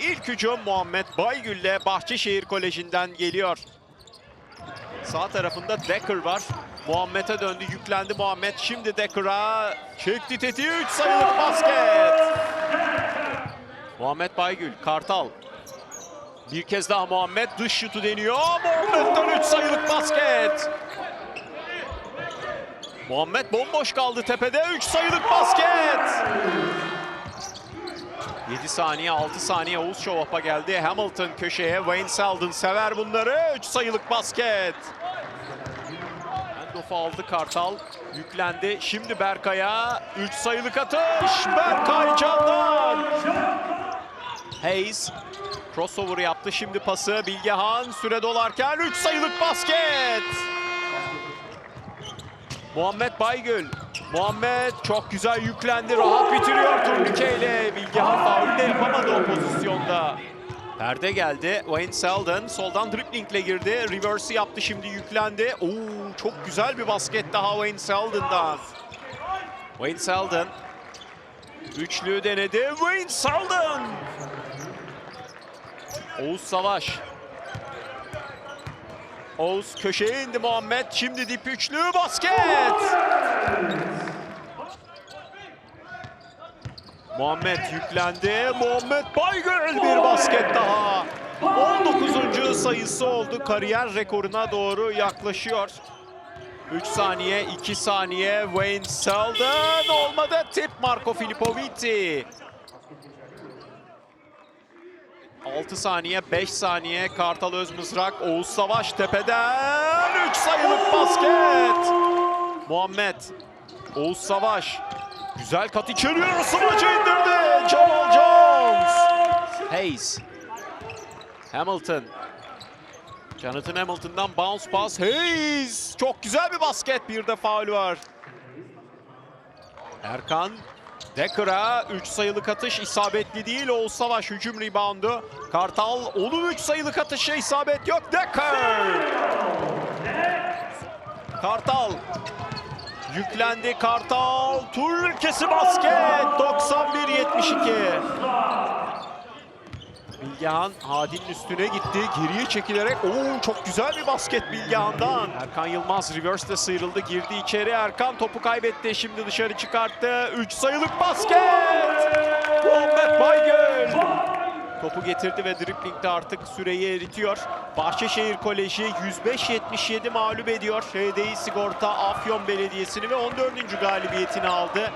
ilk hücum Muhammed Baygül'le Bahçeşehir Koleji'nden geliyor. Sağ tarafında Decker var. Muhammed'e döndü, yüklendi Muhammed. Şimdi Decker'a çekti tetiği 3 sayılık basket. Muhammed Baygül, Kartal. Bir kez daha Muhammed dış şutu deniyor. Muhammed'den 3 sayılık basket. Muhammed bomboş kaldı tepede. 3 sayılık basket. 7 saniye 6 saniye Oğuz Şovap'a geldi. Hamilton köşeye. Wayne Selden sever bunları. 3 sayılık basket. Handoff'u aldı Kartal. Yüklendi. Şimdi Berkay'a 3 sayılık atış. Berkay Candan. Hayes crossover yaptı. Şimdi pası Bilgehan süre dolarken 3 sayılık basket. Muhammed Baygül. Muhammed çok güzel yüklendi. Rahat bitiriyor turnikeyle. Bilgehan faul de yapamadı o pozisyonda. Perde geldi. Wayne Selden soldan driblingle girdi. Reverse'ı yaptı şimdi yüklendi. Oo, çok güzel bir basket daha Wayne Selden'dan. Wayne Selden. Üçlüğü denedi. Wayne Selden. Oğuz Savaş. Oğuz köşeye indi Muhammed. Şimdi dip üçlü basket. Muhammed yüklendi. Muhammed Baygül bir basket daha. 19. sayısı oldu. Kariyer rekoruna doğru yaklaşıyor. 3 saniye, 2 saniye. Wayne Selden olmadı. Tip Marco Filippoviti. 6 saniye, 5 saniye. Kartal Özmızrak, Oğuz Savaş tepeden 3 sayılık basket. Muhammed, Oğuz Savaş. Güzel kat içeriyor. Sımacı indirdi. Jamal Jones. Hayes. Hamilton. Jonathan Hamilton'dan bounce pass. Hayes. Çok güzel bir basket. Bir de faul var. Erkan Decker'a 3 sayılık atış isabetli değil. Oğuz Savaş hücum reboundu. Kartal onun 3 sayılık atışa isabet yok. Decker. Kartal. Yüklendi Kartal. Turkesi basket. 91-72. Bilgehan Hadi'nin üstüne gitti. Geriye çekilerek Oo çok güzel bir basket Bilgehan'dan. Erkan Yılmaz reverse'de sıyrıldı. Girdi içeri. Erkan topu kaybetti. Şimdi dışarı çıkarttı. 3 sayılık basket. Topu getirdi ve driplingde artık süreyi eritiyor. Bahçeşehir Koleji 105-77 mağlup ediyor. HDI Sigorta Afyon Belediyesi'ni ve 14. galibiyetini aldı.